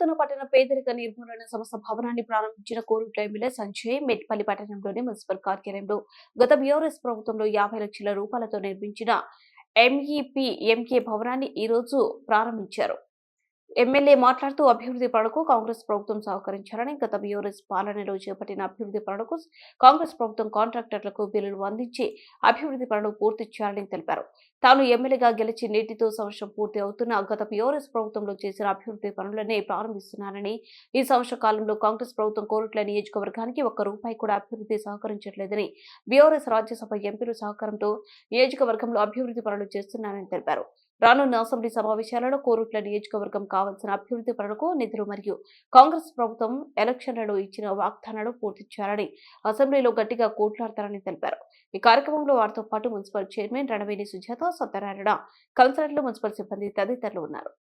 నూతన పట్టణ పేదరిక నిర్మూలన సంస్థ భవనాన్ని ప్రారంభించిన కోరుట్ల ఎమ్మెల్యే సంజయ్ మెట్పల్లి పట్టణంలోని మున్సిపల్ కార్యాలయంలో గత బీఆర్ఎస్ ప్రభుత్వంలో యాభై లక్షల రూపాయలతో నిర్మించిన ఎంఈపి ఎంకే భవనాన్ని ఈ రోజు ప్రారంభించారు. ఎమ్మెల్యే మాట్లాడుతూ అభివృద్ధి పనులకు కాంగ్రెస్ ప్రభుత్వం సహకరించారని గత బీఆర్ఎస్ పాలనలో చేపట్టిన అభివృద్ధి పనులకు కాంగ్రెస్ ప్రభుత్వం కాంట్రాక్టర్లకు బిల్లులు అందించి అభివృద్ధి పనులు పూర్తి చేయాలని తెలిపారు. తాను ఎమ్మెల్యేగా గెలిచి నేటితో సంవత్సరం పూర్తి అవుతున్న గత బీఆర్ఎస్ ప్రభుత్వంలో చేసిన అభివృద్ధి పనులనే ప్రారంభిస్తున్నానని ఈ సంవత్సర కాలంలో కాంగ్రెస్ ప్రభుత్వం కోరుట్ల నియోజకవర్గానికి ఒక్క రూపాయి కూడా అభివృద్ధి సహకరించట్లేదని బీఆర్ఎస్ రాజ్యసభ ఎంపీల సహకారంతో నియోజకవర్గంలో అభివృద్ధి పనులు చేస్తున్నానని తెలిపారు. రానున్న అసెంబ్లీ సమావేశాలలో కోరుట్ల నియోజకవర్గం కావాల్సిన అభివృద్ధి పనులకు నిధులు మరియు కాంగ్రెస్ ప్రభుత్వం ఎలక్షన్లలో ఇచ్చిన వాగ్దానాలు పూర్తి చేయాలని అసెంబ్లీలో గట్టిగా కోట్లాడతారని తెలిపారు. ఈ కార్యక్రమంలో వారితో పాటు మున్సిపల్ చైర్మన్ రణవేణి సుజాత సత్యనారాయణ కౌన్సిలర్లు మున్సిపల్ సిబ్బంది తదితరులు ఉన్నారు.